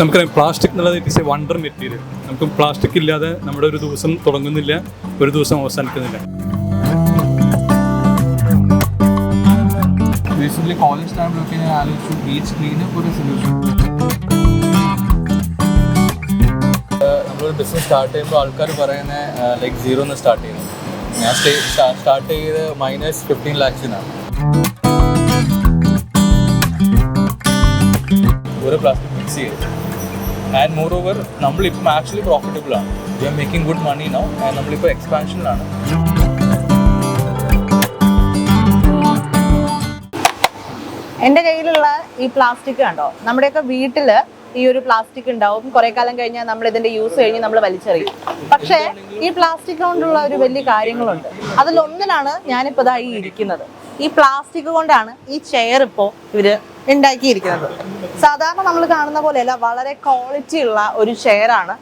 നമുക്കറിയാം പ്ലാസ്റ്റിക് എന്നുള്ളത് it is a wonder material നമുക്ക് പ്ലാസ്റ്റിക് ഇല്ലാതെ നമ്മുടെ ഒരു ദിവസം തുടങ്ങുന്നില്ല ഒരു ദിവസം അവസാനിക്കുന്നില്ല. ബേസിക്കലി കോളേജ് ടൈമിലൊക്കെ ഞാൻ ആലോചിച്ചു ബീച്ച് ക്ലീനപ്പ് ഒരു സൊല്യൂഷൻ നമ്മളൊരു ബിസിനസ് സ്റ്റാർട്ട് ചെയ്യുമ്പോൾ ആൾക്കാർ പറയുന്ന ലൈക്ക് സീറോ എന്ന് സ്റ്റാർട്ട് ചെയ്യുന്നു ഞാൻ സ്റ്റാർട്ട് ചെയ്ത് മൈനസ് ഫിഫ്റ്റീൻ ലാക്സിനാണ് ഒരു പ്ലാസ്റ്റിക് മിക്സ് ചെയ്ത്. ആൻഡ് മോർ ഓവർ നമ്മളിപ്പം ആക്ച്വലി പ്രോഫിറ്റബിൾ ആണ്. We are making good money no and നമ്മളിപ്പോൾ എക്സ്പാൻഷനിലാണ് എന്റെ കയ്യിലുള്ള ഈ പ്ലാസ്റ്റിക് കണ്ടോ? നമ്മുടെയൊക്കെ വീട്ടിൽ ഈ ഒരു പ്ലാസ്റ്റിക് ഉണ്ടാവും. കുറെ കാലം കഴിഞ്ഞാൽ നമ്മൾ ഇതിന്റെ യൂസ് കഴിഞ്ഞ് നമ്മൾ വലിച്ചെറിയും. പക്ഷേ ഈ പ്ലാസ്റ്റിക് കൊണ്ടുള്ള ഒരു വലിയ കാര്യങ്ങളുണ്ട്. അതിലൊന്നിലാണ് ഞാനിപ്പോൾ ഇതാ ഈ ഇരിക്കുന്നത്. ഈ പ്ലാസ്റ്റിക് കൊണ്ടാണ് ഈ ചെയർ ഇപ്പോൾ ഇവർ ഉണ്ടാക്കിയിരിക്കുന്നത്. സാധാരണ നമ്മൾ കാണുന്ന പോലെയല്ല വളരെ ക്വാളിറ്റി ഉള്ള ഒരു ഷെയർ ആണ്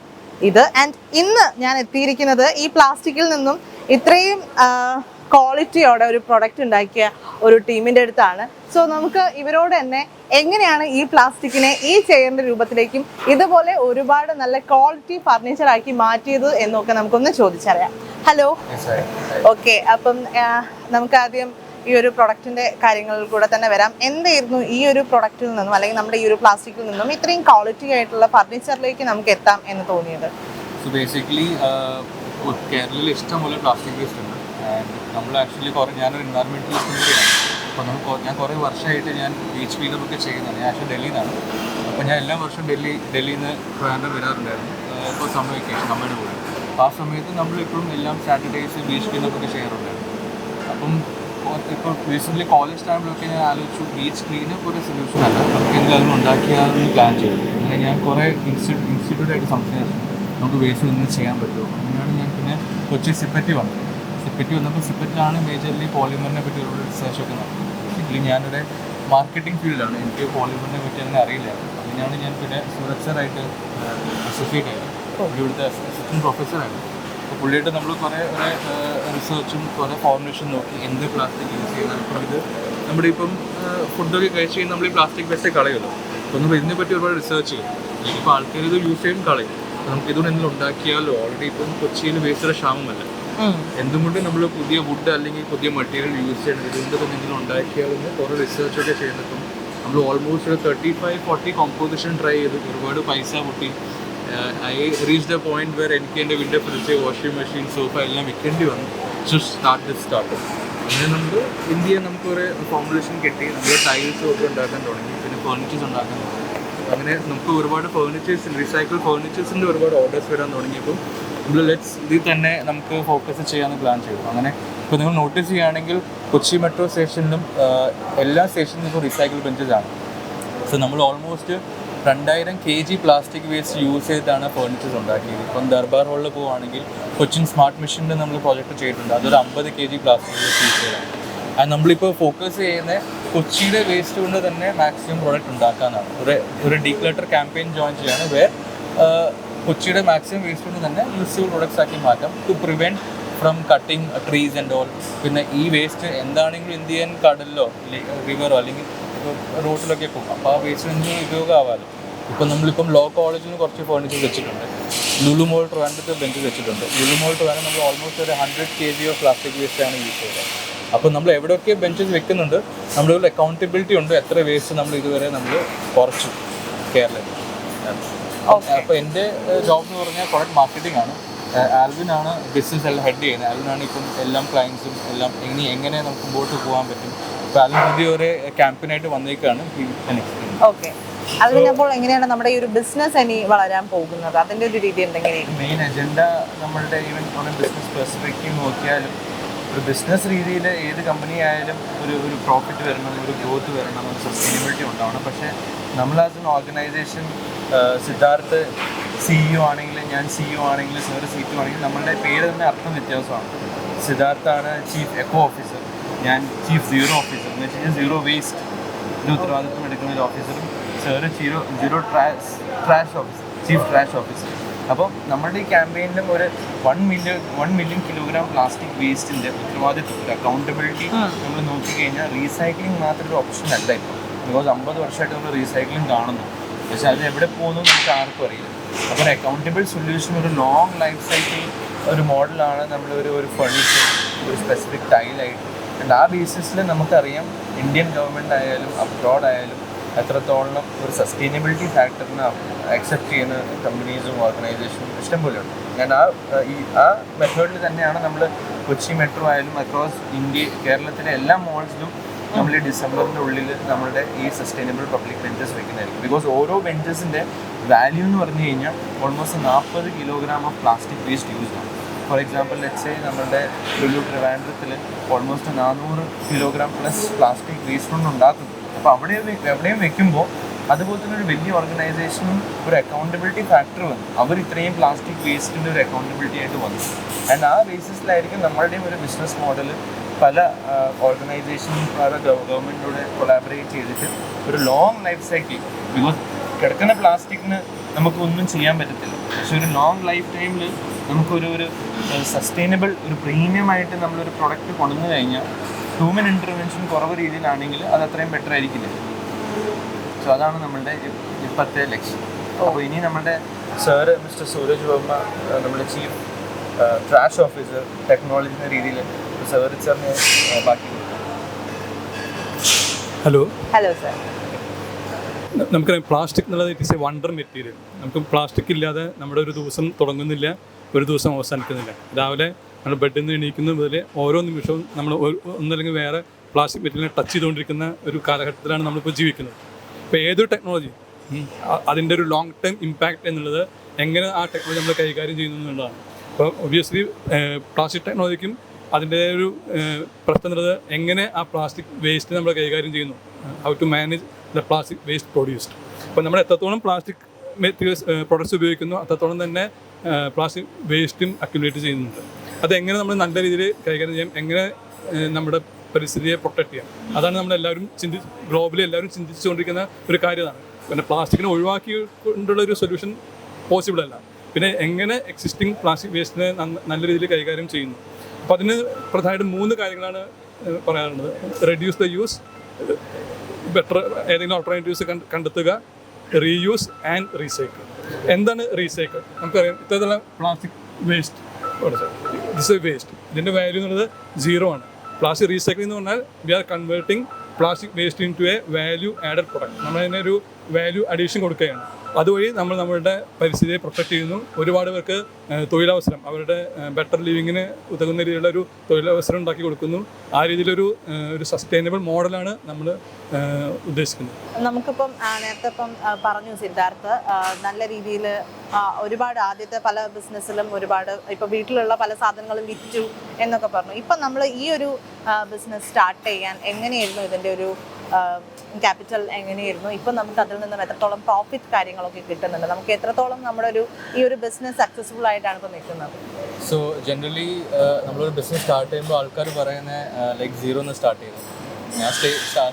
ഇത്. ആൻഡ് ഇന്ന് ഞാൻ എത്തിയിരിക്കുന്നത് ഈ പ്ലാസ്റ്റിക്കിൽ നിന്നും ഇത്രയും ക്വാളിറ്റിയോടെ ഒരു പ്രൊഡക്റ്റ് ഉണ്ടാക്കിയ ഒരു ടീമിന്റെ അടുത്താണ്. സോ നമുക്ക് ഇവരോട് തന്നെ എങ്ങനെയാണ് ഈ പ്ലാസ്റ്റിക്കിനെ ഈ ചെയറിന്റെ രൂപത്തിലേക്കും ഇതുപോലെ ഒരുപാട് നല്ല ക്വാളിറ്റി ഫർണിച്ചർ ആക്കി മാറ്റിയത് എന്നൊക്കെ നമുക്കൊന്ന് ചോദിച്ചറിയാം. ഹലോ ഓക്കെ അപ്പം നമുക്കാദ്യം നമുക്ക് ആദ്യം ഈ ഒരു പ്രൊഡക്റ്റിന്റെ കാര്യങ്ങളിൽ കൂടെ തന്നെ വരാം. എന്തായിരുന്നു ഈ ഒരു പ്രൊഡക്റ്റിൽ നിന്നും അല്ലെങ്കിൽ നമ്മുടെ ഈ ഒരു പ്ലാസ്റ്റിക്കിൽ നിന്നും ഇത്രയും ക്വാളിറ്റി ആയിട്ടുള്ള ഫർണിച്ചറിലേക്ക് നമുക്ക് എത്താം എന്ന് തോന്നിയത്? ബേസിക്കലി കേരളത്തിൽ ഇഷ്ടംപോലെ പ്ലാസ്റ്റിക് വേസ്റ്റ് ഉണ്ട്. നമ്മൾ ആക്ച്വലി കുറേ ഞാനൊരു എൻവയറമെന്റലിസ്റ്റ് കൂടിയാണ് അപ്പോൾ നമുക്ക് ഞാൻ കുറേ വർഷമായിട്ട് ഞാൻ ബീച്ച് ക്ലീനപ്പ് ഒക്കെ ചെയ്യുന്നതാണ്. ഞാൻ ആക്ച്വലി ഡൽഹിയിൽ നിന്നാണ് അപ്പോൾ ഞാൻ എല്ലാ വർഷവും ഡൽഹി ഡൽഹിയിൽ നിന്ന് ട്രാൻഡർ വരാറുണ്ടായിരുന്നു ഇപ്പോൾ സമയമൊക്കെ അമ്മയുടെ കൂടെ അപ്പോൾ ആ സമയത്ത് നമ്മളിപ്പോഴും എല്ലാം സാറ്റർഡേസ് ബീച്ച് ക്ലീനപ്പ് ഒക്കെ ചെയ്യാറുണ്ടായിരുന്നു. അപ്പം ഇപ്പോൾ റീസെന്റ്ലി കോളേജ് ടൈമിലൊക്കെ ഞാൻ ആലോചിച്ചു. ബീച്ച് ക്ലീനപ്പ് ഒരു സൊല്യൂഷൻ അല്ല. നമുക്ക് എന്തെങ്കിലും ഉണ്ടാക്കിയാന്ന് പ്ലാൻ ചെയ്തു അങ്ങനെ ഞാൻ കുറേ ഇൻസ്റ്റിറ്റ്യൂട്ട് ഇൻസ്റ്റിറ്റ്യൂട്ടായിട്ട് സംസാരിച്ചു. നമുക്ക് വേസ്റ്റ് നിന്ന് ചെയ്യാൻ പറ്റുമോ? അങ്ങനെയാണ് ഞാൻ പിന്നെ കൊച്ചി സിപ്പറ്റി വന്നത്. സിപ്പറ്റി വന്നപ്പോൾ സിപ്പറ്റിലാണ് മേജർലി പോളിമറിനെ പറ്റി ഒരു റിസർച്ച് ഒക്കെ നടത്തുന്നത് ബേസിക്കലി ഞാനൊരു മാർക്കറ്റിംഗ് ഫീൽഡാണ് എനിക്ക് പോളിമറിനെ പറ്റി അങ്ങനെ അറിയില്ല. അങ്ങനെയാണ് ഞാൻ പിന്നെ സുരക്ഷറായിട്ട് അസോസിയേറ്റ് ആയത്. ഇവിടുത്തെ അസിസ്റ്റന്റ് പ്രൊഫസറായിരുന്നു പുള്ളിയായിട്ട് നമ്മൾ കുറേ കുറേ റിസർച്ചും കുറേ ഫോർമുലേഷൻ നോക്കി എന്ത് പ്ലാസ്റ്റിക് യൂസ് ചെയ്യുന്നത്. ഇപ്പം ഇത് നമ്മുടെ ഇപ്പം ഫുഡൊക്കെ കഴിച്ച് കഴിഞ്ഞാൽ നമ്മൾ ഈ പ്ലാസ്റ്റിക് വേസ്റ്റ് കളയുമല്ലോ. അപ്പോൾ നമ്മൾ ഇതിനെ പറ്റി ഒരുപാട് റിസർച്ച് ചെയ്യും ഇപ്പോൾ ആൾക്കാർ ഇത് യൂസ് ചെയ്യും കളയും. നമുക്ക് ഇതുകൊണ്ട് എന്തെങ്കിലും ഉണ്ടാക്കിയാലോ? ഓൾറെഡി ഇപ്പം കൊച്ചിയിൽ വേസ്റ്റ് ക്ഷാമമല്ല. എന്തുകൊണ്ട് നമ്മൾ പുതിയ വുഡ് അല്ലെങ്കിൽ പുതിയ മെറ്റീരിയൽ യൂസ് ചെയ്യണം? ഇതുകൊണ്ട് തന്നെ എന്തെങ്കിലും ഉണ്ടാക്കിയാലെന്ന് കുറേ റിസർച്ചൊക്കെ ചെയ്യുന്നപ്പം നമ്മൾ ഓൾമോസ്റ്റ് ഒരു thirty five forty composition try ചെയ്ത് ഒരുപാട് പൈസ പൊട്ടി. I reach the point where എനിക്ക് എന്റെ വീടിന്റെ ഫ്രിഡ്ജ് വാഷിംഗ് മെഷീൻ സോഫ എല്ലാം വെക്കേണ്ടി വന്നു. ടു സ്റ്റാർട്ട് ദിസ് സ്റ്റാർട്ട് അങ്ങനെ നമുക്ക് ഇന്ത്യയിൽ നമുക്ക് ഒരു ഫോമുലേഷൻ കിട്ടി. നമ്മൾ ടൈൽസ് ഒക്കെ ഉണ്ടാക്കാൻ തുടങ്ങി. പിന്നെ ഫേർണിച്ചേഴ്സ് ഉണ്ടാക്കാൻ തുടങ്ങി. അങ്ങനെ നമുക്ക് ഒരുപാട് ഫേർണിച്ചേഴ്സ് റീസൈക്കിൾ ഫേർണിച്ചേഴ്സിന്റെ ഒരുപാട് ഓർഡേഴ്സ് വരാൻ തുടങ്ങിയപ്പോൾ നമ്മൾ ലെറ്റ്സ് ഇതിൽ തന്നെ നമുക്ക് ഫോക്കസ് ചെയ്യാമെന്ന് പ്ലാൻ ചെയ്തു. അങ്ങനെ ഇപ്പോൾ നിങ്ങൾ നോട്ടീസ് ചെയ്യുകയാണെങ്കിൽ കൊച്ചി മെട്രോ സ്റ്റേഷനിലും എല്ലാ സ്റ്റേഷനിലും ഇപ്പോൾ റീസൈക്കിൾ ബെഞ്ചസ് ആണ്. സോ നമ്മൾ ഓൾമോസ്റ്റ് രണ്ടായിരം K G plastic waste use ചെയ്തിട്ടാണ് ഫേർണിച്ചേഴ്സ് ഉണ്ടാക്കിയത്. ഇപ്പം ദർബാർ ഹോളിൽ പോവുകയാണെങ്കിൽ കൊച്ചിൻ സ്മാർട്ട് മെഷീനിൽ നമ്മൾ പ്രോജക്റ്റ് ചെയ്തിട്ടുണ്ട്. അതൊരു അമ്പത് K G plastic waste use ചെയ്താണ് അത് നമ്മളിപ്പോൾ ഫോക്കസ് ചെയ്യുന്ന കൊച്ചിയുടെ വേസ്റ്റ് കൊണ്ട് തന്നെ മാക്സിമം പ്രോഡക്റ്റ് ഉണ്ടാക്കാനാണ്. ഒരു ഒരു ഡീക്ലട്ടർ ക്യാമ്പയിൻ ജോയിൻ ചെയ്യാണ് വേർ കൊച്ചിയുടെ മാക്സിമം വേസ്റ്റ് കൊണ്ട് തന്നെ യൂസ്ഫുൾ പ്രോഡക്ട്സ് ആക്കി മാറ്റാം. To prevent from cutting trees and all പിന്നെ ഈ വേസ്റ്റ് എന്താണെങ്കിലും ഇന്ത്യൻ കടലിലോ റിവറോ അല്ലെങ്കിൽ റോഡിലൊക്കെ പോകും. അപ്പോൾ ആ വേസ്റ്റ് നിന്ന് ഉപയോഗമാവാമല്ലോ ഇപ്പം നമ്മളിപ്പം ലോ കോളേജിൽ നിന്ന് കുറച്ച് ഫേർണിച്ചർ വെച്ചിട്ടുണ്ട്. ലുലു മോൾ ട്രിവാൻഡ്രത്ത് ബെഞ്ച് വെച്ചിട്ടുണ്ട്. ലുലു മോൾ ട്രാൻഡ് നമ്മൾ ഓൾമോസ്റ്റ് ഒരു hundred K G of plastic waste ആണ് യൂസ് ചെയ്തത് അപ്പോൾ നമ്മൾ എവിടെയൊക്കെ ബെഞ്ചസ് വെക്കുന്നുണ്ട് നമ്മുടെ ഒരു അക്കൗണ്ടബിലിറ്റി ഉണ്ട് എത്ര വേസ്റ്റ് നമ്മൾ ഇതുവരെ നമ്മൾ കുറച്ചു കേരളത്തിൽ. അപ്പോൾ എന്റെ ജോബ് എന്ന് പറഞ്ഞാൽ പ്രൊഡക്റ്റ് മാർക്കറ്റിംഗ് ആണ്. ആൽവിൻ ആണ് ബിസിനസ് എല്ലാം ഹെഡ് ചെയ്യുന്നത്. ആൽവിനാണ് ഇപ്പം എല്ലാം ക്ലയൻസും എല്ലാം ഇനി എങ്ങനെ നമുക്ക് മുമ്പോട്ട് പോകാൻ പറ്റും? പുതിയ ഒരു ക്യാമ്പിനായിട്ട് വന്നേക്കാണ് ഓക്കെ അത് കഴിഞ്ഞപ്പോൾ എങ്ങനെയാണ് നമ്മുടെ ഈ ഒരു ബിസിനസ് ഇനി വളരാൻ പോകുന്നത്? അതിന്റെ ഒരു രീതി എന്തെങ്കിലും മെയിൻ അജണ്ട നമ്മളുടെ ഈവൻ ഒരു ബിസിനസ് പെർസ്പെക്റ്റീവ് നോക്കിയാലും ഒരു ബിസിനസ് രീതിയിൽ ഏത് കമ്പനി ആയാലും ഒരു ഒരു പ്രോഫിറ്റ് വരണം ഒരു ഗ്രോത്ത് വരണം ഒരു സസ്റ്റൈനബിലിറ്റി ഉണ്ടാവണം. പക്ഷേ നമ്മൾ as an organisation Siddharth CEO ആണെങ്കിലും ഞാൻ സിഇഒ ആണെങ്കിലും സാർ സിഇഒ ആണെങ്കിലും നമ്മളുടെ പേര് തന്നെ അർത്ഥം വ്യത്യാസമാണ് സിദ്ധാർത്ഥാണ് ചീഫ് എക്കോ ഓഫീസർ ഞാൻ ചീഫ് സീറോ ഓഫീസർ എന്ന് വെച്ച് കഴിഞ്ഞാൽ സീറോ വേസ്റ്റ് ഉത്തരവാദിത്വം എടുക്കുന്ന ഒരു ഓഫീസറും sir zero zero trash trash officer chief trash officer അപ്പോൾ നമ്മുടെ ഈ ക്യാമ്പയിനിലും ഒരു one million one million kilogram plastic വേസ്റ്റിന്റെ ഉത്തരവാദിത്വത്തിൽ അക്കൗണ്ടബിലിറ്റി നമ്മൾ നോക്കിക്കഴിഞ്ഞാൽ റീസൈക്ലിംഗ് മാത്രം ഒരു ഓപ്ഷൻ അല്ല ഇപ്പോൾ ബിക്കോസ് അമ്പത് വർഷമായിട്ട് നമ്മൾ റീസൈക്ലിംഗ് കാണുന്നു. പക്ഷെ അത് എവിടെ പോകുന്നു നമുക്ക് ആർക്കും അറിയില്ല. അപ്പോൾ ഒരു അക്കൗണ്ടബിൾ സൊല്യൂഷൻ ഒരു ലോങ് ലൈഫ് സൈക്കിൾ ഒരു മോഡലാണ് നമ്മൾ ഒരു ഒരു ഫർണിച്ചർ ഒരു സ്പെസിഫിക് ടൈലായിട്ട് ആൻഡ് ആ ബേസിസിൽ നമുക്കറിയാം ഇന്ത്യൻ ഗവൺമെന്റ് ആയാലും അബ്രോഡ് ആയാലും എത്രത്തോളം ഒരു സസ്റ്റൈനബിലിറ്റി ഫാക്ടറിനെ അക്സെപ്റ്റ് ചെയ്യുന്ന കമ്പനീസും ഓർഗനൈസേഷനും ഇഷ്ടംപോലെയുണ്ട്. ഞാൻ ആ ഈ ആ മെത്തേഡിൽ തന്നെയാണ് നമ്മൾ കൊച്ചി മെട്രോ ആയാലും അക്രോസ് ഇന്ത്യ കേരളത്തിലെ എല്ലാ മോൾസിലും നമ്മൾ ഈ ഡിസംബറിന്റെ ഉള്ളിൽ നമ്മുടെ ഈ സസ്റ്റൈനബിൾ പബ്ലിക് ബെഞ്ചസ് വെക്കുന്നതായിരിക്കും. ബിക്കോസ് ഓരോ ബെഞ്ചസിന്റെ വാല്യൂ എന്ന് പറഞ്ഞു കഴിഞ്ഞാൽ ഓൾമോസ്റ്റ് നാൽപ്പത് kilogram of plastic waste use ആണ്. ഫോർ എക്സാമ്പിൾ ലെറ്റ്സേ നമ്മളുടെ ലുലു ട്രിവാൻഡ്രത്തിൽ ഓൾമോസ്റ്റ് നാനൂറ് കിലോഗ്രാം പ്ലസ് പ്ലാസ്റ്റിക് വേസ്റ്റ് ഉണ്ടാക്കുന്നു. അപ്പോൾ അവിടെ എവിടെയും വെക്കുമ്പോൾ അതുപോലെ തന്നെ ഒരു വലിയ ഓർഗനൈസേഷനും ഒരു അക്കൗണ്ടബിലിറ്റി ഫാക്ടർ വന്നു. അവർ ഇത്രയും പ്ലാസ്റ്റിക് വേസ്റ്റിന്റെ ഒരു അക്കൗണ്ടബിലിറ്റി ആയിട്ട് വന്നു. ആൻഡ് ആ ബേസിസിലായിരിക്കും നമ്മളുടെയും ഒരു ബിസിനസ് മോഡൽ പല ഓർഗനൈസേഷനും പല ഗവൺമെന്റിലൂടെ കൊളാബറേറ്റ് ചെയ്തിട്ട് ഒരു ലോങ് ലൈഫ് സൈക്കിൾ ബിക്കോസ് കിടക്കുന്ന പ്ലാസ്റ്റിക്കിന് നമുക്ക് ഒന്നും ചെയ്യാൻ പറ്റത്തില്ല. പക്ഷെ ഒരു ലോങ് ലൈഫ് ടൈമിൽ നമുക്കൊരു ഒരു സസ്റ്റൈനബിൾ ഒരു പ്രീമിയം ആയിട്ട് നമ്മളൊരു പ്രൊഡക്റ്റ് കൊണ്ടു കഴിഞ്ഞാൽ ഹ്യൂമൻ ഇന്റർവെൻഷൻ കുറവ് രീതിയിലാണെങ്കിൽ അത് അത്രയും ബെറ്റർ ആയിരിക്കില്ല. സോ അതാണ് നമ്മളുടെ ഇപ്പത്തെ ഇപ്പോഴത്തെ ലക്ഷ്യം. അപ്പോൾ ഇനി നമ്മുടെ സാറ് മിസ്റ്റർ സൂരജ് വർമ്മ നമ്മുടെ ചീഫ് ട്രാഷ് ഓഫീസർ ടെക്നോളജി എന്ന രീതിയിൽ സാർ സാറിന് ബാക്കി ഹലോ ഹലോ സർ നമുക്കറിയാം പ്ലാസ്റ്റിക് എന്നുള്ളത് it is a wonder material നമുക്ക് പ്ലാസ്റ്റിക് ഇല്ലാതെ നമ്മുടെ ഒരു ദിവസം തുടങ്ങുന്നില്ല. ഒരു ദിവസം അവസാനിക്കുന്നില്ല. രാവിലെ നമ്മൾ ബെഡിൽ നിന്ന് എണീക്കുന്ന മുതൽ ഓരോ നിമിഷവും നമ്മൾ ഒന്നല്ലെങ്കിൽ വേറെ പ്ലാസ്റ്റിക് മെറ്റീരിയലിനെ ടച്ച് ചെയ്തുകൊണ്ടിരിക്കുന്ന ഒരു കാലഘട്ടത്തിലാണ് നമ്മളിപ്പോൾ ജീവിക്കുന്നത്. ഇപ്പോൾ ഏതൊരു ടെക്നോളജി അതിന്റെ ഒരു ലോങ് ടേം ഇമ്പാക്റ്റ് എന്നുള്ളത് എങ്ങനെ ആ ടെക്നോളജി നമ്മൾ കൈകാര്യം ചെയ്യുന്നു എന്നുള്ളതാണ്. അപ്പോൾ ഒബിയസ്ലി പ്ലാസ്റ്റിക് ടെക്നോളജിക്കും അതിന്റെ ഒരു പ്രശ്നം എന്നുള്ളത് എങ്ങനെ ആ പ്ലാസ്റ്റിക് വേസ്റ്റ് നമ്മൾ കൈകാര്യം ചെയ്യുന്നു. How to manage the plastic waste produced അപ്പോൾ നമ്മൾ എത്രത്തോളം പ്ലാസ്റ്റിക് മെറ്റീരിയൽസ് പ്രൊഡക്ട്സ് ഉപയോഗിക്കുന്നു അത്രത്തോളം തന്നെ പ്ലാസ്റ്റിക് വേസ്റ്റും അക്യുമുലേറ്റ് ചെയ്യുന്നുണ്ട്. അതെങ്ങനെ നമ്മൾ നല്ല രീതിയിൽ കൈകാര്യം ചെയ്യാം എങ്ങനെ നമ്മുടെ പരിസ്ഥിതിയെ പ്രൊട്ടക്ട് ചെയ്യാം അതാണ് നമ്മളെല്ലാവരും ചിന്തി ഗ്ലോബലി എല്ലാവരും ചിന്തിച്ചുകൊണ്ടിരിക്കുന്ന ഒരു കാര്യമാണ്. പിന്നെ പ്ലാസ്റ്റിക്കിനെ ഒഴിവാക്കി കൊണ്ടുള്ള ഒരു സൊല്യൂഷൻ പോസിബിൾ അല്ല. പിന്നെ എങ്ങനെ എക്സിസ്റ്റിംഗ് പ്ലാസ്റ്റിക് വേസ്റ്റിനെ നല്ല രീതിയിൽ കൈകാര്യം ചെയ്യുന്നു. അപ്പം അതിന് പ്രധാനമായിട്ടും മൂന്ന് കാര്യങ്ങളാണ് പറയാനുള്ളത്. റെഡ്യൂസ് ദ യൂസ് ബെറ്റർ ഏതെങ്കിലും ഓൾട്ടർനേറ്റീവ്സ് കണ്ടെത്തുക റീയൂസ് ആൻഡ് റീസൈക്കിൾ എന്താണ് റീസൈക്കിൾ നമുക്കറിയാം ഇത്തരത്തിലുള്ള പ്ലാസ്റ്റിക് വേസ്റ്റ് ദിസ് വേസ്റ്റ് ഇതിന്റെ വാല്യൂ എന്നുള്ളത് സീറോ ആണ്. പ്ലാസ്റ്റിക് റീസൈക്കിൾ എന്ന് പറഞ്ഞാൽ we are converting plastic waste into a value added product ഒരു വാല്യൂ അഡീഷൻ കൊടുക്കുകയാണ്. അതുവഴി നമ്മൾ നമ്മളുടെ പരിസ്ഥിതിയെ പ്രൊട്ടക്ട് ചെയ്യുന്നു. ഒരുപാട് പേർക്ക് തൊഴിലവസരം അവരുടെ ബെറ്റർ ലിവിങ്ങിന് ഉതകുന്ന രീതിയിലുള്ള ഒരു തൊഴിലവസരം ഉണ്ടാക്കി കൊടുക്കുന്നു. ആ രീതിയിലൊരു ഒരു സസ്റ്റൈനബിൾ മോഡലാണ് നമ്മൾ ഉദ്ദേശിക്കുന്നത്. നമുക്കിപ്പം നേരത്തെ ഇപ്പം പറഞ്ഞു സിദ്ധാർത്ഥ് നല്ല രീതിയിൽ ഒരുപാട് ആദ്യത്തെ പല ബിസിനസ്സിലും ഒരുപാട് ഇപ്പൊ വീട്ടിലുള്ള പല സാധനങ്ങളും വിറ്റു എന്നൊക്കെ പറഞ്ഞു. ഇപ്പം നമ്മൾ ഈ ഒരു ബിസിനസ് സ്റ്റാർട്ട് ചെയ്യാൻ എങ്ങനെയായിരുന്നു ഇതിന്റെ ഒരു ക്യാപിറ്റൽ എങ്ങനെയായിരുന്നു? ഇപ്പം നമുക്ക് അതിൽ നിന്നും എത്രത്തോളം പ്രോഫിറ്റ് കാര്യങ്ങളൊക്കെ കിട്ടുന്നുണ്ട്? നമുക്ക് എത്രത്തോളം നമ്മുടെ ഒരു ഈ ഒരു ബിസിനസ് സക്സസ്ഫുൾ ആയിട്ടാണ് ഇപ്പോൾ നിൽക്കുന്നത്? സോ ജനറലി നമ്മളൊരു ബിസിനസ് സ്റ്റാർട്ട് ചെയ്യുമ്പോൾ ആൾക്കാർ പറയുന്ന ലൈക്ക് സീറോ എന്ന് സ്റ്റാർട്ട് ചെയ്തു. ഞാൻ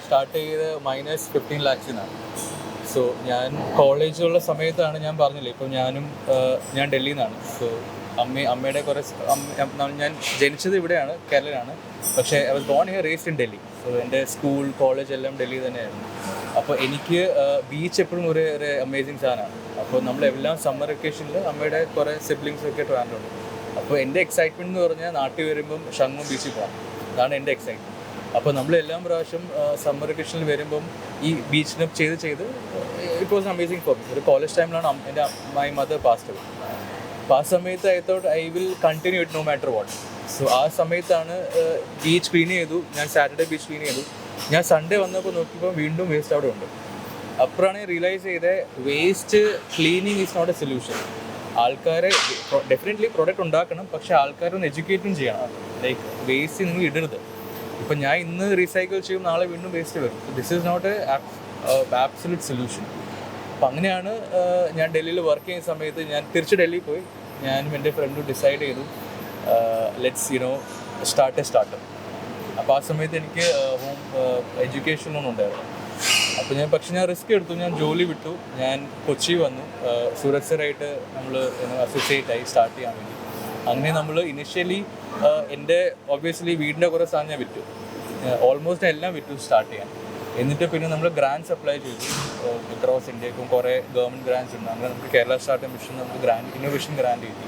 സ്റ്റാർട്ട് ചെയ്ത് മൈനസ് ഫിഫ്റ്റീൻ ലാക്സിനാണ് സോ ഞാൻ കോളേജിലുള്ള സമയത്താണ് ഞാൻ പറഞ്ഞില്ലേ? ഇപ്പം ഞാനും ഞാൻ ഡൽഹിയിൽ നിന്നാണ് സോ അമ്മ അമ്മയുടെ കുറേ ഞാൻ ജനിച്ചത് ഇവിടെയാണ് കേരളയിലാണ്. പക്ഷേ I was born here raised in Delhi so എന്റെ സ്കൂൾ കോളേജ് എല്ലാം ഡൽഹി തന്നെയായിരുന്നു. അപ്പോൾ എനിക്ക് ബീച്ച് എപ്പോഴും ഒരു ഒരു അമേസിങ് സാധനമാണ്. അപ്പോൾ നമ്മളെല്ലാം സമ്മർ വെക്കേഷനിൽ അമ്മയുടെ കുറേ സിബ്ലിങ്സ് ഒക്കെ ട്രാൻഡുണ്ട് അപ്പോൾ എന്റെ എക്സൈറ്റ്മെന്റ് എന്ന് പറഞ്ഞാൽ നാട്ടിൽ വരുമ്പം ഷങ്ങും ബീച്ചിൽ പോകാം അതാണ് എന്റെ എക്സൈറ്റ്മെന്റ് അപ്പോൾ നമ്മളെല്ലാം പ്രാവശ്യം സമ്മർ വെക്കേഷനിൽ വരുമ്പം ഈ ബീച്ചിനെ ചെയ്ത് ചെയ്ത് ഇറ്റ് വാസ് അമേസിങ് ഫോർ ഒരു കോളേജ് ടൈമിലാണ് എന്റെ മൈ മദർ പാസ്റ്റ് അപ്പോൾ ആ സമയത്ത് I thought I will continue it no matter what so ആ സമയത്താണ് ബീച്ച് ക്ലീൻ ചെയ്തു. ഞാൻ സാറ്റർഡേ ബീച്ച് ക്ലീൻ ചെയ്തു. ഞാൻ സൺഡേ വന്നപ്പോൾ നോക്കിയപ്പോൾ വീണ്ടും വേസ്റ്റ് അവിടെ ഉണ്ട്. അപ്പോഴാണ് റിയലൈസ് ചെയ്തത് waste cleaning is not a solution ആൾക്കാരെ ഡെഫിനറ്റ്ലി പ്രൊഡക്റ്റ് ഉണ്ടാക്കണം പക്ഷെ ആൾക്കാരൊന്ന് എഡ്യൂക്കേറ്റും ചെയ്യണം. ലൈക്ക് വേസ്റ്റ് നിങ്ങൾ ഇടരുത്. ഇപ്പം ഞാൻ ഇന്ന് റീസൈക്കിൾ ചെയ്യും നാളെ വീണ്ടും വേസ്റ്റ് വരും. This is not a absolute solution അപ്പം അങ്ങനെയാണ് ഞാൻ ഡൽഹിയിൽ വർക്ക് ചെയ്യുന്ന സമയത്ത് ഞാൻ തിരിച്ച് ഡൽഹിയിൽ പോയി. ഞാനും എന്റെ ഫ്രണ്ടും ഡിസൈഡ് ചെയ്തു. Let's you know start a startup അപ്പോൾ ആ സമയത്ത് എനിക്ക് ഹോം എഡ്യൂക്കേഷൻ ലോൺ ഉണ്ടായിരുന്നു. അപ്പോൾ ഞാൻ പക്ഷെ ഞാൻ റിസ്ക് എടുത്തു. ഞാൻ ജോലി വിട്ടു. ഞാൻ കൊച്ചി വന്നു. സുരക്ഷരായിട്ട് നമ്മൾ അസോസിയേറ്റ് ആയി സ്റ്റാർട്ട് ചെയ്യാൻ വേണ്ടി. അങ്ങനെ നമ്മൾ ഇനിഷ്യലി എന്റെ ഒബ്വിയസ്ലി വീടിന്റെ കുറേ സാധനം ഞാൻ വിറ്റു. ഓൾമോസ്റ്റ് എല്ലാം വിറ്റു സ്റ്റാർട്ട് ചെയ്യാൻ. എന്നിട്ട് പിന്നെ നമ്മൾ ഗ്രാൻഡ്സ് അപ്ലൈ ചെയ്തു. അക്രോസ് ഇന്ത്യക്കും കുറേ ഗവൺമെന്റ് ഗ്രാൻഡ്സ് ഉണ്ട്. അങ്ങനെ നമുക്ക് കേരള സ്റ്റാർട്ട് മിഷൻ നമുക്ക് ഗ്രാൻഡ് ഇന്നോവേഷൻ ഗ്രാൻഡ് കിട്ടി.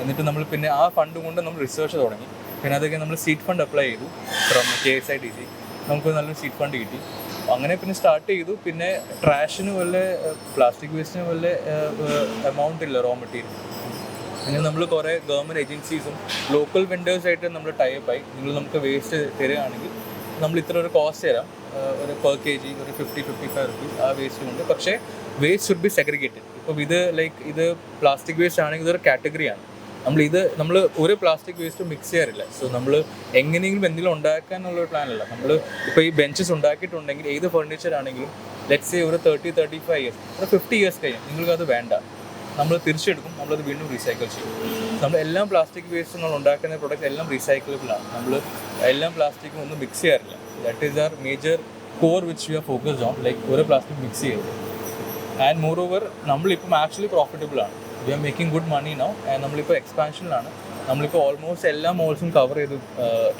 എന്നിട്ട് നമ്മൾ പിന്നെ ആ ഫണ്ട് കൊണ്ട് നമ്മൾ റിസർച്ച് തുടങ്ങി. പിന്നെ അതൊക്കെ നമ്മൾ സീറ്റ് ഫണ്ട് അപ്ലൈ ചെയ്തു from K S I T C നമുക്ക് നല്ലൊരു സീറ്റ് ഫണ്ട് കിട്ടി. അങ്ങനെ പിന്നെ സ്റ്റാർട്ട് ചെയ്തു. പിന്നെ ട്രാഷിന് വല്ല പ്ലാസ്റ്റിക് വേസ്റ്റിന് വല്ല എമൗണ്ട് ഇല്ല റോ മെറ്റീരിയൽ പിന്നെ നമ്മൾ കുറേ ഗവൺമെന്റ് ഏജൻസീസും ലോക്കൽ വെൻഡേഴ്സായിട്ട് നമ്മൾ ടൈപ്പ് ആയി. നിങ്ങൾ നമുക്ക് വേസ്റ്റ് തരികയാണെങ്കിൽ നമ്മൾ ഇത്ര ഒരു കോസ്റ്റ് തരാം. ഒരു പെർ കെ ജി ഒരു ഫിഫ്റ്റി ഫിഫ്റ്റി ഫൈവ് റുപ്പീസ് ആ വേസ്റ്റ് കൊണ്ട്. പക്ഷേ വേസ്റ്റ് ഷുഡ് ബി സെഗ്രിഗേറ്റഡ് ഇപ്പം ഇത് ലൈക്ക് ഇത് പ്ലാസ്റ്റിക് വേസ്റ്റ് ആണെങ്കിൽ ഇതൊരു കാറ്റഗറിയാണ് നമ്മൾ ഇത് നമ്മൾ ഒരു പ്ലാസ്റ്റിക് വേസ്റ്റ് മിക്സ് ചെയ്യാറില്ല. സോ നമ്മൾ എങ്ങനെയെങ്കിലും എന്തെങ്കിലും ഉണ്ടാക്കാനുള്ള ഒരു പ്ലാനല്ല നമ്മൾ ഇപ്പോൾ ഈ ബെഞ്ചസ് ഉണ്ടാക്കിയിട്ടുണ്ടെങ്കിൽ ഏത് ഫർണിച്ചർ ആണെങ്കിലും ലെറ്റ്സ് ഒരു തേർട്ടി തേർട്ടി ഫൈവ് ഇയേഴ്സ് ഒരു ഫിഫ്റ്റി ഇയേഴ്സ് കഴിയും. നിങ്ങൾക്ക് അത് വേണ്ട. നമ്മൾ തിരിച്ചെടുക്കും നമ്മളത് വീണ്ടും റീസൈക്കിൾ ചെയ്യും. നമ്മൾ എല്ലാം പ്ലാസ്റ്റിക് വേസ്റ്റ് നമ്മൾ ഉണ്ടാക്കുന്ന പ്രൊഡക്റ്റ് എല്ലാം റീസൈക്കിളബിൾ ആണ്. നമ്മൾ എല്ലാം പ്ലാസ്റ്റിക്കും ഒന്നും മിക്സ് ചെയ്യാറില്ല. That is our major core which you are focused on like ഒരു പ്ലാസ്റ്റിക് മിക്സ് ചെയ്യരുത്. ആൻഡ് മോർ ഓവർ നമ്മളിപ്പം ആക്ച്വലി പ്രോഫിറ്റബിൾ ആണ്. We are making good money now നമ്മളിപ്പോൾ എക്സ്പാൻഷനിലാണ് നമ്മളിപ്പോൾ ഓൾമോസ്റ്റ് എല്ലാ മോൾസും കവർ ചെയ്തു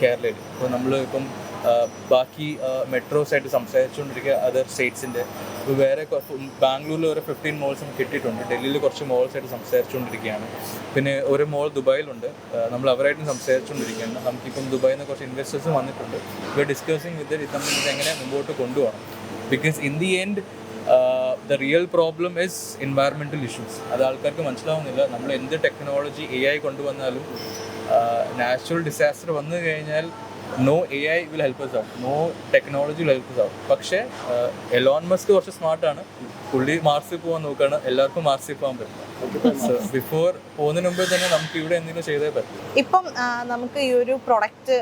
കേരളയിൽ. ഇപ്പോൾ നമ്മൾ ഇപ്പം ബാക്കി മെട്രോസ് ആയിട്ട് സംസാരിച്ചുകൊണ്ടിരിക്കുക അതർ സ്റ്റേറ്റ്സിന്റെ വേറെ ബാംഗ്ലൂരിൽ ഒരു ഫിഫ്റ്റീൻ മോൾസും കിട്ടിയിട്ടുണ്ട്. ഡൽഹിയിൽ കുറച്ച് മോൾസ് ആയിട്ട് സംസാരിച്ചുകൊണ്ടിരിക്കുകയാണ് പിന്നെ ഒരു മോൾ ദുബായിലുണ്ട്. നമ്മൾ അവരായിട്ടും സംസാരിച്ചുകൊണ്ടിരിക്കുകയാണ്. നമുക്കിപ്പം ദുബായിൽ നിന്ന് കുറച്ച് ഇൻവെസ്റ്റേഴ്സും വന്നിട്ടുണ്ട്. വി ഡിസ്കസിങ് വിത്ത് ഇത് നമ്മൾ എങ്ങനെ മുമ്പോട്ട് കൊണ്ടുപോകണം. Because in the end the real problem is environmental issues അത് ആൾക്കാർക്ക് മനസ്സിലാവുന്നില്ല. നമ്മൾ എന്ത് ടെക്നോളജി എ ഐ കൊണ്ടുവന്നാലും നാച്ചുറൽ ഡിസാസ്റ്റർ വന്നു കഴിഞ്ഞാൽ no A I will help us ആവും no technology will help us ആവും പക്ഷേ എലോൺ മസ്ക് കുറച്ച് സ്മാർട്ടാണ് പുള്ളി മാർസിൽ പോകാൻ നോക്കുകയാണ് എല്ലാവർക്കും മാർസിൽ പോകാൻ പറ്റില്ല ബിഫോർ പോകുന്നതിന് മുമ്പ് തന്നെ നമുക്ക് ഇവിടെ എന്തെങ്കിലും ചെയ്തേ പറ്റും. ഇപ്പം നമുക്ക് ഈ ഒരു പ്രൊഡക്റ്റ്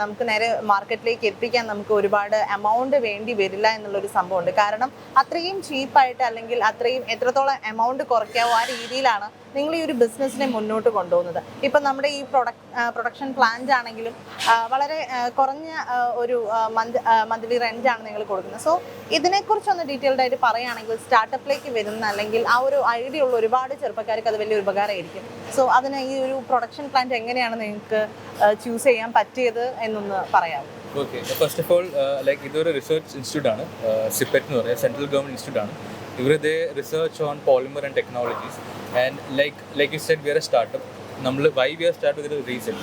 നമുക്ക് നേരെ മാർക്കറ്റിലേക്ക് എത്തിക്കാൻ നമുക്ക് ഒരുപാട് എമൗണ്ട് വേണ്ടി വരില്ല എന്നുള്ളൊരു സംഭവമുണ്ട്. കാരണം അത്രയും ചീപ്പായിട്ട് അല്ലെങ്കിൽ അത്രയും എത്രത്തോളം എമൗണ്ട് കുറയ്ക്കാവോ ആ രീതിയിലാണ് നിങ്ങൾ ഈ ഒരു ബിസിനസ്സിനെ മുന്നോട്ട് കൊണ്ടുപോകുന്നത്. ഇപ്പം നമ്മുടെ ഈ പ്രൊഡക്ട് പ്രൊഡക്ഷൻ പ്ലാന്റ് ആണെങ്കിലും വളരെ കുറഞ്ഞ ഒരു മന്ത് മന്ത്ലി റെന്റ് ആണ് നിങ്ങൾ കൊടുക്കുന്നത്. സോ ഇതിനെക്കുറിച്ചൊന്ന് ഡീറ്റെയിൽഡ് ആയിട്ട് പറയുകയാണെങ്കിൽ സ്റ്റാർട്ടപ്പിലേക്ക് വരുന്ന അല്ലെങ്കിൽ ആ ഒരു ഐഡിയ ഉള്ള ഒരുപാട് ചെറുപ്പക്കാർക്ക് അത് വലിയ ഉപകാരമായിരിക്കും. സോ അതിന് ഈ ഒരു പ്രൊഡക്ഷൻ പ്ലാന്റ് എങ്ങനെയാണ് നിങ്ങൾക്ക് ചൂസ് ചെയ്യാൻ പറ്റിയത് എന്നൊന്ന് പറയാം okay first of all like ഇതൊരു റിസർച്ച് ഇൻസ്റ്റിറ്റ്യൂട്ട് ആണ്. സിപ്പെറ്റ് എന്ന് പറയുന്നത് സെൻട്രൽ ഗവൺമെന്റ് ഇൻസ്റ്റിറ്റ്യൂട്ട് ആണ്. ഇവർ they research on polymer and technologies and like like you said we're a startup നമ്മൾ വൈ വി ആർ സ്റ്റാർട്ട് ചെയ്ത reason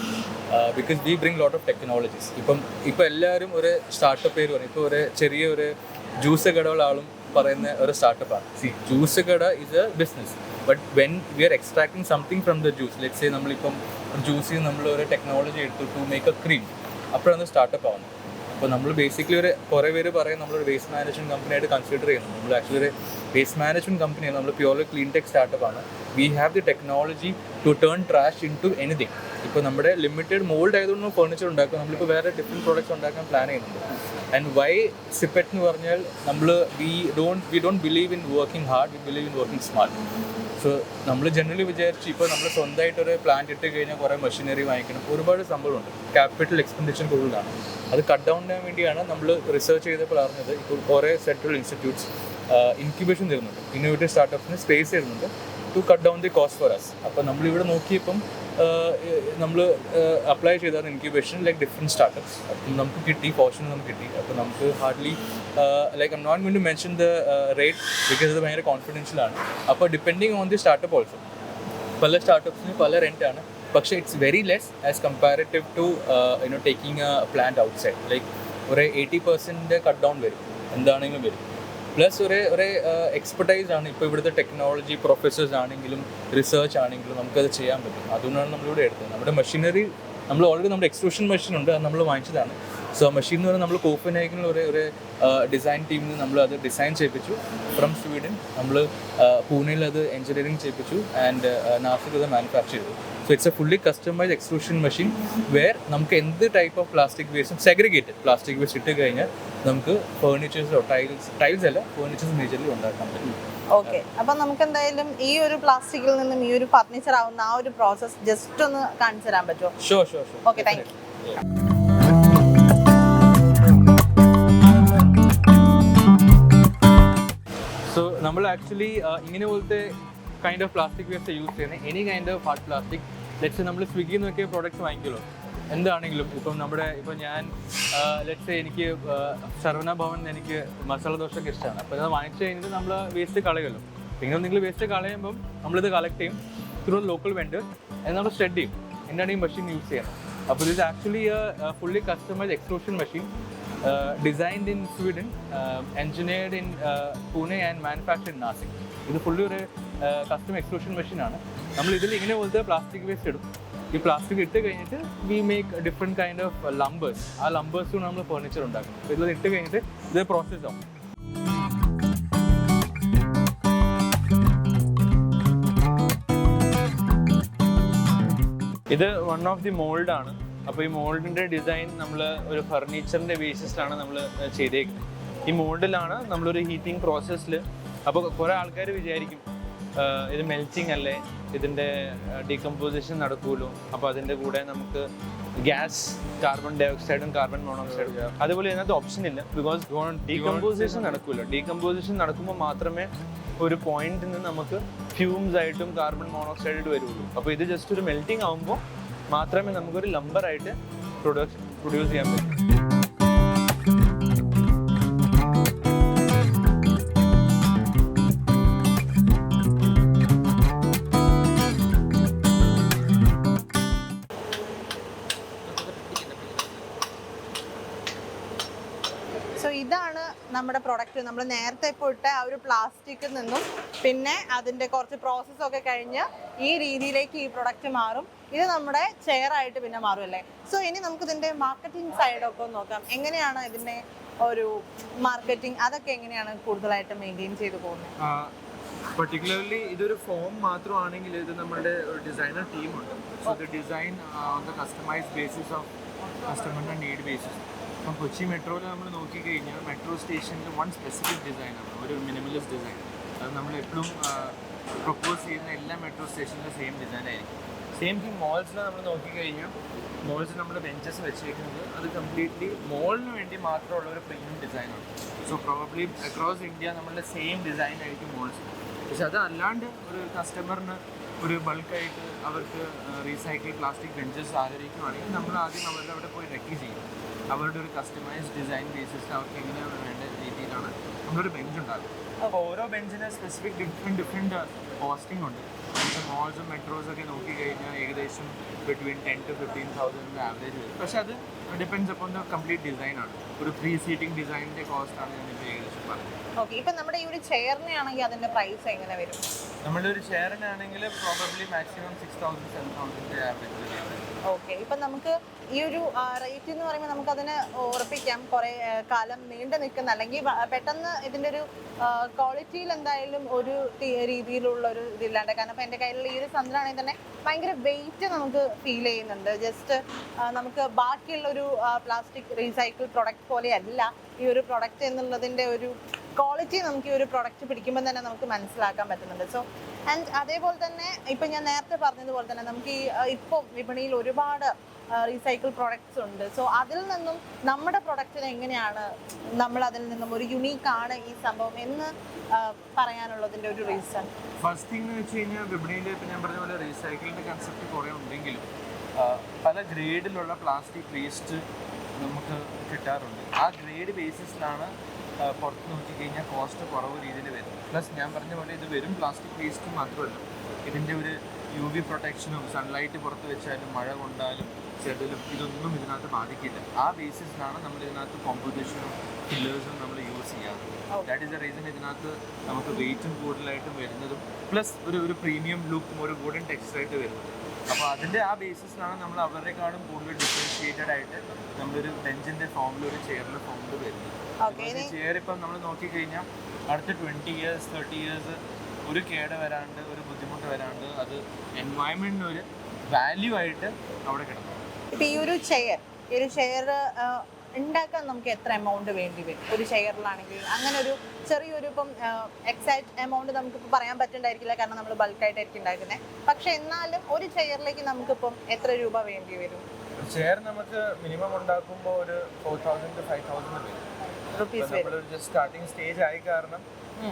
because we bring lot of technologies ഇപ്പം ഇപ്പം എല്ലാവരും ഒരു സ്റ്റാർട്ടപ്പ് പേര് പറയും. ഇപ്പോൾ ഒരു ചെറിയ ഒരു ജ്യൂസ് കടകളാളും പറയുന്ന ഒരു സ്റ്റാർട്ടപ്പാണ് ജ്യൂസ് കട is a business but when we are extracting something from the juice let's say നമ്മളിപ്പം ജ്യൂസിൽ നമ്മൾ ഒരു ടെക്നോളജി എടുത്തു ടു മേക്ക് എ ക്രീം അപ്പോഴാണ് സ്റ്റാർട്ടപ്പ് ആവുന്നത്. അപ്പോൾ നമ്മൾ ബേസിക്കലി ഒരു കുറേ പേര് പറയും നമ്മളൊരു വേസ്റ്റ് മാനേജ്മെന്റ് കമ്പനി ആയിട്ട് കൺസിഡർ ചെയ്യുന്നു. നമ്മൾ ആക്ച്വലി ഒരു വേസ്റ്റ് മാനേജ്മെന്റ് കമ്പനിയാണ് നമ്മൾ പ്യുവർലി ക്ലീൻ ടെക് സ്റ്റാർട്ടപ്പ് ആണ്. We have the technology to turn trash into anything ഇപ്പോൾ നമ്മുടെ ലിമിറ്റഡ് മോൾഡ് ആയതുകൊണ്ട് ഫർണിച്ചർ ഉണ്ടാക്കും. നമ്മളിപ്പോൾ വേറെ ഡിഫറെന്റ് പ്രോഡക്റ്റ്സ് ഉണ്ടാക്കാൻ പ്ലാൻ ചെയ്യുന്നുണ്ട്. ആൻഡ് വൈ സിപ്പറ്റ് എന്ന് പറഞ്ഞാൽ നമ്മൾ we don't we don't believe in working hard we believe in working smart so നമ്മൾ ജനറലി വിചാരിച്ച് ഇപ്പോൾ നമ്മൾ സ്വന്തമായിട്ട് ഒരു പ്ലാന്റ് ഇട്ട് കഴിഞ്ഞാൽ കുറേ മെഷീനറി വാങ്ങിക്കണം. ഒരുപാട് സംഭവമുണ്ട് ക്യാപിറ്റൽ എക്സ്പെൻഡിച്ചർ കൂടുതലാണ്. അത് കട്ട് ഡൗൺ ചെയ്യാൻ വേണ്ടിയാണ് നമ്മൾ റിസർച്ച് ചെയ്തപ്പോൾ അറിഞ്ഞത് ഇപ്പോൾ കുറേ സെൻട്രൽ ഇൻസ്റ്റിറ്റ്യൂട്ട്സ് ഇൻക്യുബേഷൻ തരുന്നുണ്ട്. ഇന്നോവേറ്റീവ് സ്റ്റാർട്ടപ്സിന് സ്പേസ് തരുന്നുണ്ട്. To cut down the cost for us അപ്പോൾ നമ്മളിവിടെ നോക്കിയപ്പം നമ്മൾ അപ്ലൈ ചെയ്താൽ ഇൻക്യുബേഷൻ ലൈക്ക് ഡിഫറെന്റ് സ്റ്റാർട്ടപ്സ് അപ്പം നമുക്ക് കിട്ടി പോർഷൻ നമുക്ക് കിട്ടി. അപ്പോൾ നമുക്ക് hardly like I'm not going to mention the rate because ഇത് ഭയങ്കര കോൺഫിഡൻഷ്യൽ ആണ്. അപ്പോൾ depending on the startup also പല സ്റ്റാർട്ടപ്സിന് പല റെന്റ് ആണ്. പക്ഷേ it's very less as comparative to you know taking a plant outside like ഒരു എയ്റ്റി പെർസെന്റ് കട്ട് ഡൗൺ വരും. എന്താണെങ്കിലും വരും. പ്ലസ് ഒരേ ഒരേ എക്സ്പെർട്ടൈസ് ആണ് ഇപ്പോൾ ഇവിടുത്തെ ടെക്നോളജി പ്രൊഫസേഴ്സ് ആണെങ്കിലും റിസർച്ച് ആണെങ്കിലും നമുക്കത് ചെയ്യാൻ പറ്റും. അതുകൊണ്ടാണ് നമ്മളിവിടെ എടുത്തത്. നമ്മുടെ മെഷീനറി നമ്മൾ ഓൾറെഡി നമ്മുടെ എക്സ്ട്രൂഷൻ മെഷീൻ ഉണ്ട് അത് നമ്മൾ വാങ്ങിച്ചതാണ്. സോ മെഷീൻ എന്ന് പറഞ്ഞാൽ നമ്മൾ കോപ്പൻഹേഗനിൽ ഒരു ഒരു ഡിസൈൻ ടീമിൽ നമ്മൾ അത് ഡിസൈൻ ചെയ്യിപ്പിച്ചു. ഫ്രം സ്വീഡൻ നമ്മൾ പൂനെയിൽ അത് എഞ്ചിനീയറിംഗ് ചെയ്യിപ്പിച്ചു ആൻഡ് നാസിക് അത് മാനുഫാക്ചർ ചെയ്തു. So it's a fully customise extrusion machine where നമുക്ക് എന്ത് ടൈപ്പ് ഓഫ് പ്ലാസ്റ്റിക് വേസ്റ്റും സെഗ്രിഗേറ്റഡ് പ്ലാസ്റ്റിക് വേസ്റ്റ് ഇട്ട് കഴിഞ്ഞാൽ നമുക്ക് ഫേർണിച്ചേഴ്സോ ടൈൽസ് ടൈൽസ് അല്ല ഫേർണിച്ചേഴ്സ് മേജർലി ഉണ്ടാക്കാൻ പറ്റും. ഓക്കെ അപ്പൊ നമുക്ക് എന്തായാലും ഈ ഒരു പ്ലാസ്റ്റിക്കിൽ നിന്നും ഈ ഒരു ഫർണിച്ചർ ആവുന്ന ആ ഒരു പ്രോസസ് ജസ്റ്റ് ഒന്ന് കാണിച്ചു തരാൻ പറ്റുമോ? Show show show okay thank thank so നമ്മൾ ആക്ച്വലി ഇങ്ങനെ പോലത്തെ kind of plastic waste use ചെയ്യുന്നത്. Any kind of hard plastic let's നമ്മൾ സ്വിഗ്ഗിയിൽ നിന്നൊക്കെ പ്രോഡക്റ്റ്സ് വാങ്ങിക്കുമല്ലോ. എന്താണെങ്കിലും ഇപ്പം നമ്മുടെ ഇപ്പം ഞാൻ ലെറ്റ്സ് എനിക്ക് ശർവണ ഭവൻ എനിക്ക് മസാല ദോശയൊക്കെ ഇഷ്ടമാണ്. അപ്പോൾ ഇത് വാങ്ങിച്ചു കഴിഞ്ഞിട്ട് നമ്മൾ വേസ്റ്റ് കളയുമല്ലോ. പിന്നെ നിങ്ങൾ വേസ്റ്റ് കളയുമ്പം നമ്മളിത് കളക്ട് ചെയ്യും ത്രൂ ലോക്കൽ വെൻഡർ അത് നമ്മൾ സ്റ്റഡ് ചെയ്യും. എന്താണ് ഈ മെഷീൻ യൂസ് ചെയ്യണം അപ്പോൾ ഇത് actually fully customise exclusion machine designed in Sweden engineered in Pune and manufacture in Nashik ഇത് ഫുള്ളി ഒരു കസ്റ്റം എക്സ്ക്ലൂഷൻ മെഷീനാണ് നമ്മൾ ഇതിൽ ഇങ്ങനെ പോലത്തെ പ്ലാസ്റ്റിക് വേസ്റ്റ് ഇടും. ഈ പ്ലാസ്റ്റിക് ഇട്ട് കഴിഞ്ഞിട്ട് we make different kind of lumbers ആ ലംബേഴ്സ് കൊണ്ട് നമ്മൾ ഫർണിച്ചർ ഉണ്ടാക്കും. ഇതിൽ ഇട്ട് കഴിഞ്ഞിട്ട് ഇത് പ്രോസസ്സ് ആവും. ഇത് വൺ ഓഫ് ദി മോൾഡ് ആണ്. അപ്പോൾ ഈ മോൾഡിന്റെ ഡിസൈൻ നമ്മൾ ഒരു ഫർണിച്ചറിന്റെ ബേസിസിലാണ് നമ്മൾ ചെയ്തേക്കുന്നത് ഈ മോൾഡിലാണ് നമ്മളൊരു ഹീറ്റിംഗ് പ്രോസസ്സിൽ അപ്പോൾ കുറേ ആൾക്കാർ വിചാരിക്കും ഇത് മെൽറ്റിംഗ് അല്ലേ ഇതിന്റെ ഡീകമ്പോസിഷൻ നടക്കുമല്ലോ അപ്പോൾ അതിന്റെ കൂടെ നമുക്ക് ഗ്യാസ് കാർബൺ ഡൈ ഓക്സൈഡും കാർബൺ മോണോക്സൈഡും അതുപോലെ ഇതിനകത്ത് ഓപ്ഷൻ ഇല്ല ബിക്കോസ് ഡീകമ്പോസിഷൻ നടക്കുമല്ലോ ഡീകമ്പോസിഷൻ നടക്കുമ്പോൾ മാത്രമേ ഒരു പോയിന്റിൽ നിന്ന് നമുക്ക് ഫ്യൂംസ് ആയിട്ടും കാർബൺ മോണോക്സൈഡ് വരുള്ളൂ. അപ്പോൾ ഇത് ജസ്റ്റ് ഒരു മെൽറ്റിംഗ് ആകുമ്പോൾ മാത്രമേ നമുക്കൊരു ലംബറായിട്ട് പ്രൊഡക്ട് പ്രൊഡ്യൂസ് ചെയ്യാൻ പറ്റൂ. സോ ഇതാണ് നമ്മുടെ പ്രൊഡക്റ്റ് നമ്മൾ നേരത്തെ ഇപ്പോൾ ഇട്ട ആ ഒരു പ്ലാസ്റ്റിക്കിൽ നിന്നും പിന്നെ അതിന്റെ കുറച്ച് പ്രോസസ്സൊക്കെ കഴിഞ്ഞ് ഈ രീതിയിലേക്ക് ഈ പ്രൊഡക്റ്റ് മാറും. ഇത് നമ്മുടെ ചെയർ ആയിട്ട് പിന്നെ മാറും അല്ലേ സോ ഇനി നമുക്ക് ഇതിന്റെ മാർക്കറ്റിംഗ് സൈഡ് ഒക്കെ നോക്കാം. എങ്ങനെയാണ് ഇതിന്റെ ഒരു മാർക്കറ്റിംഗ് അതൊക്കെ എങ്ങനെയാണ് കൂടുതലായിട്ട് മെയിന്റെയിൻ ചെയ്ത് പോകുന്നത്? പർട്ടിക്കുലർലി ഇതൊരു ഫോം മാത്രമാണെങ്കിൽ ഇത് നമ്മുടെ ഒരു ഡിസൈനർ ടീമുണ്ട് സോ ഇത് design on the customise basis of കസ്റ്റമറിന്റെ need basis ഇപ്പം കൊച്ചി മെട്രോയിൽ നമ്മൾ നോക്കിക്കഴിഞ്ഞാൽ മെട്രോ സ്റ്റേഷനിൽ വൺ സ്പെസിഫിക് ഡിസൈനാണ് ഒരു മിനിമലിസ്റ്റ് ഡിസൈൻ അത് നമ്മൾ എപ്പോഴും പ്രപ്പോസ് ചെയ്യുന്ന എല്ലാ മെട്രോ സ്റ്റേഷനിലും സെയിം ഡിസൈൻ ആയിരിക്കും. സെയിം തിങ് മോൾസിൽ നമ്മൾ നോക്കിക്കഴിഞ്ഞാൽ മോൾസിൽ നമ്മൾ ബെഞ്ചസ് വെച്ചേക്കുന്നത്. അത് കംപ്ലീറ്റ്ലി മോളിന് വേണ്ടി മാത്രമുള്ള ഒരു പ്രീമിയം ഡിസൈനാണ് സോ പ്രോബ്ലി അക്രോസ് ഇന്ത്യ നമ്മളുടെ സെയിം ഡിസൈൻ ആയിരിക്കും മോൾസ് പക്ഷെ അത് അല്ലാണ്ട് ഒരു കസ്റ്റമറിന് ഒരു ബൾക്കായിട്ട് അവർക്ക് റീസൈക്കിൾ പ്ലാസ്റ്റിക് ബെഞ്ചസ് ആഗ്രഹിക്കുവാണെങ്കിൽ നമ്മൾ ആദ്യം അവരുടെ അവിടെ പോയി റെക്കി ചെയ്യും. അവരുടെ ഒരു കസ്റ്റമൈസ്ഡ് ഡിസൈൻ ബേസിസിൽ അവർക്ക് എങ്ങനെയാണ് വേണ്ട രീതിയിലാണ് നമ്മളൊരു ബെഞ്ച് ഉണ്ടാകും അപ്പോൾ ഓരോ ബെഞ്ചിന് സ്പെസിഫിക് ഡിഫറെന്റ് ഡിഫറെന്റ് കോസ്റ്റിംഗ് ഉണ്ട്. മോൾസും മെട്രോസും ഒക്കെ നോക്കിക്കഴിഞ്ഞാൽ ഏകദേശം between ten to fifteen thousand average വരും. പക്ഷേ അത് ഡിപ്പെൻഡ്സ് അപ്പോൾ ദ കംപ്ലീറ്റ് ആണ്. ഒരു ത്രീ സീറ്റിംഗ് ഡിസൈനിന്റെ കോസ്റ്റാണ് ഞാനിപ്പോൾ ഏകദേശം പറഞ്ഞത്. ഓക്കെ ഇപ്പം നമ്മുടെ ഈ ഒരു ചെയറിനെ ആണെങ്കിൽ അതിന്റെ പ്രൈസ് എങ്ങനെ വരും? നമ്മുടെ ഒരു ചെയറിനാണെങ്കിൽ probably maximum six thousand seven thousand average okay. ഇപ്പൊ നമുക്ക് ഈ ഒരു റേറ്റ് എന്ന് പറയുമ്പോൾ നമുക്ക് അതിനെ ഉറപ്പിക്കാം. കുറെ കാലം നീണ്ടു നിൽക്കുന്ന അല്ലെങ്കിൽ പെട്ടെന്ന് ഇതിന്റെ ഒരു ക്വാളിറ്റിയിൽ എന്തായാലും ഒരു രീതിയിലുള്ള ഒരു ഇതില്ലാണ്ട്. കാരണം ഇപ്പൊ എന്റെ കയ്യിലുള്ള ഈ ഒരു സന്ദ്രാണെങ്കിൽ തന്നെ ഭയങ്കര വെയിറ്റ് നമുക്ക് ഫീൽ ചെയ്യുന്നുണ്ട്. ജസ്റ്റ് നമുക്ക് ബാക്കിയുള്ള ഒരു പ്ലാസ്റ്റിക് റീസൈക്കിൾ പ്രൊഡക്റ്റ് പോലെയല്ല ഈ ഒരു പ്രൊഡക്റ്റ് എന്നുള്ളതിന്റെ ഒരു ക്വാളിറ്റി നമുക്ക് ഈ ഒരു പ്രൊഡക്റ്റ് പിടിക്കുമ്പോൾ തന്നെ നമുക്ക് മനസ്സിലാക്കാൻ പറ്റുന്നുണ്ട്. സോ ആൻഡ് അതേപോലെ തന്നെ ഇപ്പം ഞാൻ നേരത്തെ പറഞ്ഞതുപോലെ തന്നെ നമുക്ക് ഈ ഇപ്പം വിപണിയിൽ ഒരുപാട് റീസൈക്കിൾ പ്രൊഡക്ട്സ് ഉണ്ട്. സോ അതിൽ നിന്നും നമ്മുടെ പ്രൊഡക്റ്റിന് എങ്ങനെയാണ് നമ്മൾ അതിൽ നിന്നും ഒരു യുണീക്ക് ആണ് ഈ സംഭവം എന്ന് പറയാനുള്ളതിന്റെ ഒരു റീസൺ ഫസ്റ്റ് തിങ് എന്ന് വെച്ച് കഴിഞ്ഞാൽ വിപണിയിൽ ഇപ്പം ഞാൻ പറഞ്ഞ പോലെ റീസൈക്കിളിന്റെ കൺസെപ്റ്റ് കുറേ ഉണ്ടെങ്കിലും പല ഗ്രേഡിലുള്ള പ്ലാസ്റ്റിക് വേസ്റ്റ് നമുക്ക് കിട്ടാറുണ്ട്. ആ ഗ്രേഡ് ബേസിസിലാണ് പുറത്ത് നോക്കിക്കഴിഞ്ഞാൽ കോസ്റ്റ് കുറവ് രീതിയിൽ വരും. പ്ലസ് ഞാൻ പറഞ്ഞ പോലെ ഇത് വെറും പ്ലാസ്റ്റിക് വേസ്റ്റ് മാത്രമല്ല. ഇതിന്റെ ഒരു യു വി പ്രൊട്ടക്ഷനും സൺലൈറ്റ് പുറത്ത് വെച്ചാലും മഴ കൊണ്ടാലും ചെടലും ഇതൊന്നും ഇതിനകത്ത് ബാധിക്കില്ല. ആ ബേസിസിലാണ് നമ്മൾ ഇതിനകത്ത് കോമ്പോസിഷനും ഫില്ലേഴ്സും നമ്മൾ യൂസ് ചെയ്യാറ്. ദാറ്റ് ഈസ് ദ റീസൺ ഇതിനകത്ത് നമുക്ക് വെയിറ്റും കൂടുതലായിട്ടും വരുന്നതും പ്ലസ് ഒരു ഒരു പ്രീമിയം ലുക്കും ഒരു വുഡൻ ടെക്സ്റ്റായിട്ട് വരുന്നത്. അപ്പോൾ അതിന്റെ ആ ബേസിസിലാണ് നമ്മൾ അവരെക്കാളും കൂടുതൽ ഡിഫറൻഷിയേറ്റഡ് ആയിട്ട് നമ്മളൊരു ബെഞ്ചിന്റെ ഫോമിൽ ഒരു ചെയറിന്റെ ഫോമിൽ വരുന്നത്. ചെയർ ഇപ്പം നമ്മൾ നോക്കിക്കഴിഞ്ഞാൽ അടുത്ത ട്വന്റി ഇയേഴ്സ് തേർട്ടി ഇയേഴ്സ് ഒരു കേട് വരാണ്ട് ഒരു ബുദ്ധിമുട്ട് വരാണ്ട് അത് എൻവയോൺമെന്റിന് ഒരു വാല്യൂ ആയിട്ട് അവിടെ കിടക്കും. ഇപ്പം ഈ ഒരു ചെയർ ഈ ഒരു ചെയർ ഉണ്ടാക്കാൻ നമുക്ക് എത്ര എമൗണ്ട് വേണ്ടി വരും? ഒരു ഷെയറിലാണെങ്കിൽ അങ്ങനെ ഒരു ചെറിയൊരു ഇപ്പം എക്സാക്ട് എമൗണ്ട് നമുക്കിപ്പോൾ പറയാൻ പറ്റണ്ടായിരിക്കില്ല. കാരണം നമ്മൾ ബൾക്കായിട്ടായിരിക്കും ഉണ്ടാക്കുന്നത് പക്ഷെ എന്നാലും ഒരു ഷെയറിലേക്ക് നമുക്കിപ്പം എത്ര രൂപ വേണ്ടി വരും? ഷെയർ നമുക്ക് മിനിമം ഉണ്ടാക്കുമ്പോൾ ഒരു four thousand to five thousand വരും. ജസ്റ്റ് സ്റ്റാർട്ടിങ് സ്റ്റേജ് ആയി കാരണം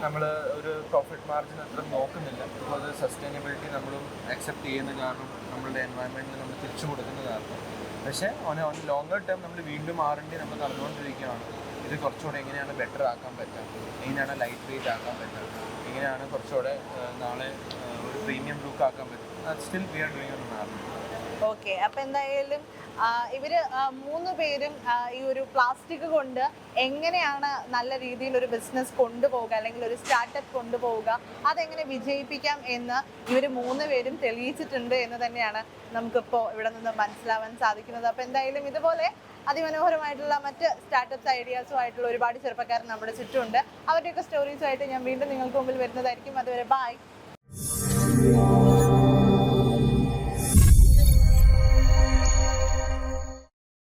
നമ്മൾ ഒരു പ്രോഫിറ്റ് മാർജിൻ അത്ര നോക്കുന്നില്ല. ബിക്കോസ് സസ്റ്റൈനബിലിറ്റി നമ്മളും അക്സെപ്റ്റ് ചെയ്യുന്ന കാരണം നമ്മളുടെ എൻവയൺമെന്റിൽ നമ്മൾ തിരിച്ചു കൊടുക്കുന്ന കാരണം. പക്ഷേ ഓൺ ഓൺ ലോങ്ങർ ടേം നമ്മൾ വീണ്ടും മാറേണ്ടി നമ്മൾ നടന്നുകൊണ്ടിരിക്കുകയാണ്. ഇത് കുറച്ചുകൂടെ എങ്ങനെയാണ് ബെറ്റർ ആക്കാൻ പറ്റുക? എങ്ങനെയാണ് ലൈറ്റ് വെയിറ്റ് ആക്കാൻ പറ്റുക? എങ്ങനെയാണ് കുറച്ചുകൂടെ നാളെ ഒരു പ്രീമിയം ലുക്ക് ആക്കാൻ പറ്റും സ്റ്റിൽ വി ആർ ഡൂയിങ് ഒന്ന് മാറും ഓക്കെ അപ്പൊ എന്തായാലും ഇവർ മൂന്ന് പേരും ഈ ഒരു പ്ലാസ്റ്റിക് കൊണ്ട് എങ്ങനെയാണ് നല്ല രീതിയിൽ ഒരു ബിസിനസ് കൊണ്ടുപോകുക അല്ലെങ്കിൽ ഒരു സ്റ്റാർട്ടപ്പ് കൊണ്ടുപോവുക അതെങ്ങനെ വിജയിപ്പിക്കാം എന്ന് ഇവർ മൂന്ന് പേരും തെളിയിച്ചിട്ടുണ്ട് എന്ന് തന്നെയാണ് നമുക്കിപ്പോൾ ഇവിടെ നിന്ന് മനസ്സിലാവാൻ സാധിക്കുന്നത്. അപ്പൊ എന്തായാലും ഇതുപോലെ അതിമനോഹരമായിട്ടുള്ള മറ്റ് സ്റ്റാർട്ടപ്പ് ഐഡിയാസും ആയിട്ടുള്ള ഒരുപാട് ചെറുപ്പക്കാർ നമ്മുടെ ചുറ്റുമുണ്ട്. അവരുടെയൊക്കെ സ്റ്റോറീസുമായിട്ട് ഞാൻ വീണ്ടും നിങ്ങൾക്ക് മുമ്പിൽ വരുന്നതായിരിക്കും. അതുവരെ ബൈ